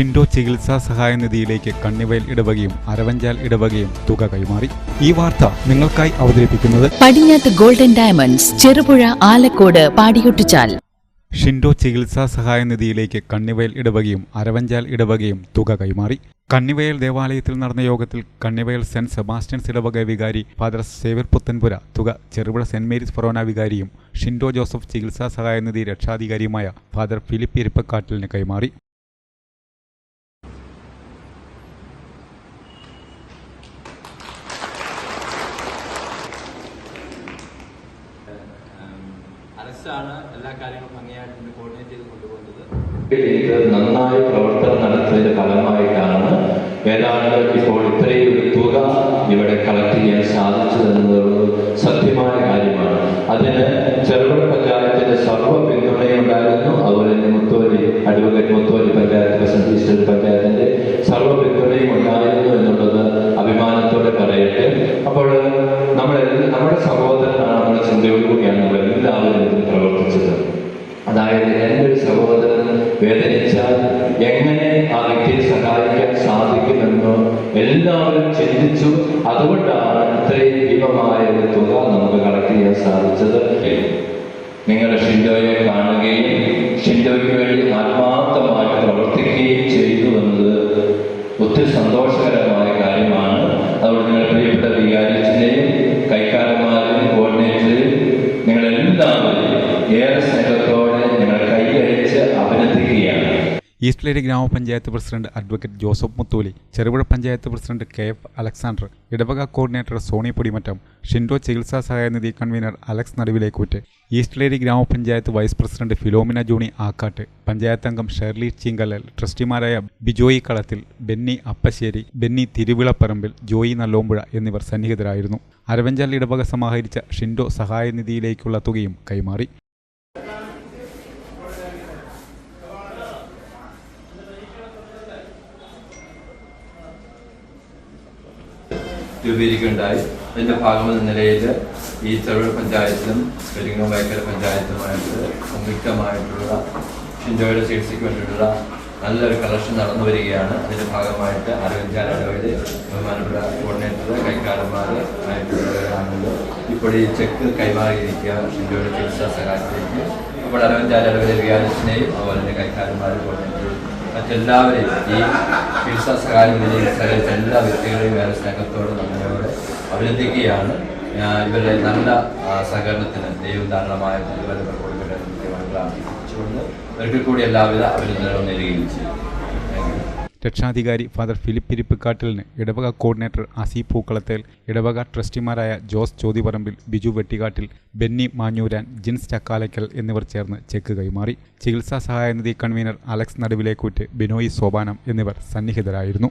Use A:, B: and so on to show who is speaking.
A: ഷിൻഡോ ചികിത്സാ സഹായ നിധിയിലേക്ക് കണ്ണിവയൽ ഇടവകയും അരവഞ്ചാൽ ഇടവകയും തുക കൈമാറി. ഈ വാർത്ത നിങ്ങൾക്കായി അവതരിപ്പിക്കുന്നത്
B: പടിഞ്ഞാത്ത് ഗോൾഡൻ ഡയമണ്ട്സ് ചെറുപുഴ ആലക്കോട് പാടിയൊട്ടിച്ചാൽ
A: ഷിൻഡോ ചികിത്സാ സഹായ നിധിയിലേക്ക് കണ്ണിവയൽ ഇടവകയും അരവഞ്ചാൽ ഇടവകയും തുക കൈമാറി. കണ്ണിവയൽ ദേവാലയത്തിൽ നടന്ന യോഗത്തിൽ കണ്ണിവയൽ സെന്റ് സെബാസ്റ്റ്യൻസ് ഇടവക വികാരി ഫാദർ സേവ്യർ പുത്തൻപുര തുക ചെറുപുഴ സെന്റ് മേരീസ് ഫൊറോന വികാരിയും ഷിൻഡോ ജോസഫ് ചികിത്സാ സഹായ നിധി രക്ഷാധികാരിയുമായ ഫാദർ ഫിലിപ്പ് ഇരിപ്പക്കാട്ടിലിന് കൈമാറി.
C: അലക്സാണ് എല്ലാ കാര്യങ്ങളും ഭംഗിയായിട്ട് കോർഡിനേറ്റ് ചെയ്ത് കൊണ്ടുപോകുന്നത്.
D: നന്നായി പ്രവർത്തനം നടത്തിയതിന്റെ ഫലമായിട്ടാണ് ഏതാണ്ട് ഇപ്പോൾ ഇത്രയും ഒരു തുക ഇവിടെ കളക്ട് ചെയ്യാൻ സാധിച്ചതെന്നുള്ളത് സത്യമായ കാര്യമാണ്. അതിന് ചെറുപുഴ പഞ്ചായത്തിന്റെ സർവ പിന്തുണയുണ്ടായിരുന്നു അതുപോലെ തന്നെ Mutholi advocate Mutholi panchayat president eastern പഞ്ചായത്തിന്റെ സർവ പിന്തുണയും ഉണ്ടായിരുന്നു എന്നുള്ളത് അഭിമാനത്തോടെ പറയട്ടെ. അപ്പോൾ നമ്മൾ നമ്മുടെ സഹോദരനാണ് വേദനിച്ചാൽ എങ്ങനെ ആ വ്യക്തിയെ സഹായിക്കാൻ സാധിക്കുമെന്ന് എല്ലാവരും ചിന്തിച്ചു. അതുകൊണ്ടാണ് ഇത്രയും ഭീമമായ ഒരു തുക നമുക്ക് കളക്ട് ചെയ്യാൻ സാധിച്ചത്. നിങ്ങളുടെ ഷിൻഡോയെ കാണുകയും ഷിൻഡോയ്ക്ക് വേണ്ടി ആത്മാർത്ഥമായിട്ട് പ്രവർത്തിക്കുകയും ചെയ്തു എന്നത് ഒത്തിരി സന്തോഷകരമായ കാര്യമാണ്.
A: ഈസ്റ്റ് ലേഡി ഗ്രാമപഞ്ചായത്ത് president advocate Joseph Muthooli Cherupuzha panchayat president K F Alexander ഇടവക കോർഡിനേറ്റർ സോണി പൊടിമറ്റം ഷിൻഡോ ചികിത്സാ സഹായ നിധി convener Alex Naduvilekoottu. East lady ഗ്രാമപഞ്ചായത്ത് vice president Philomina Juni Akkatt. Panchayat അംഗം ഷെർലി ചിങ്കലൽ ട്രസ്റ്റിമാരായ ബിജോയി കളത്തിൽ ബെന്നി അപ്പശ്ശേരി ബെന്നി തിരുവിളപ്പറമ്പിൽ ജോയി നല്ലോമ്പുഴ എന്നിവർ സന്നിഹിതരായിരുന്നു. അരവഞ്ചാൽ ഇടവക സമാഹരിച്ച ഷിൻഡോ സഹായനിധിയിലേക്കുള്ള തുകയും കൈമാറി.
C: രൂപീകരിക്കുകയുണ്ടായി. അതിന്റെ ഭാഗമെന്ന നിലയിൽ ഈ ചെറുപുഴ പഞ്ചായത്തും പെരിങ്ങോ വൈക്കര പഞ്ചായത്തുമായിട്ട് സംയുക്തമായിട്ടുള്ള ഷിൻഡോയുടെ ചികിത്സയ്ക്ക് വേണ്ടിയിട്ടുള്ള നല്ലൊരു കളക്ഷൻ നടന്നു വരികയാണ്. അതിന്റെ ഭാഗമായിട്ട് അരവിന്ദ് ഇടവയിൽ ബഹുമാനപ്പെട്ട കോർഡിനേറ്റർ കൈക്കാരന്മാർ ആയിട്ടുള്ളവരാണല്ലോ. ഇപ്പോൾ ഈ ചെക്ക് കൈമാറിയിരിക്കുക ഷിൻഡോയുടെ ചികിത്സാ സഹായത്തിലേക്ക്. അപ്പോൾ അരവിന്ദ് ഇടവയിലെ വികാരത്തിനെയും അതുപോലെ തന്നെ കൈക്കാരന്മാർ കോർഡിനേറ്റർ മറ്റെല്ലാവരെയും ഈ ചികിത്സാ സഹായം സഹകരിച്ച എല്ലാ വ്യക്തികളെയും വേറെ സ്നേഹത്തോടെ നമ്മളോട് അഭിനന്ദിക്കുകയാണ് ഇവരുടെ നല്ല സഹകരണത്തിന് ദൈവം ധാരണമായ പ്രതിഫലങ്ങൾ കൊടുക്കട്ടെ എന്ന് പ്രാർത്ഥിച്ചുകൊണ്ട് ഒരിക്കൽ കൂടി എല്ലാവിധ അഭിനന്ദനവും നേരിടുകയും ചെയ്യും.
A: രക്ഷാധികാരി ഫാദർ ഫിലിപ്പ് ഇരിപ്പിക്കാട്ടിലിന് ഇടവക കോർഡിനേറ്റർ അസി പൂക്കളത്തേൽ ഇടവക ട്രസ്റ്റിമാരായ ജോസ് ചോതിപറമ്പിൽ ബിജു വെട്ടിക്കാട്ടിൽ ബെന്നി മാഞ്ഞൂരാൻ ജിൻസ് ചക്കാലയ്ക്കൽ എന്നിവർ ചേർന്ന് ചെക്ക് കൈമാറി. ചികിത്സാ സഹായനിധി കൺവീനർ അലക്സ് നടുവിലേക്കൂറ്റ് ബിനോയ് സോപാനം എന്നിവർ സന്നിഹിതരായിരുന്നു.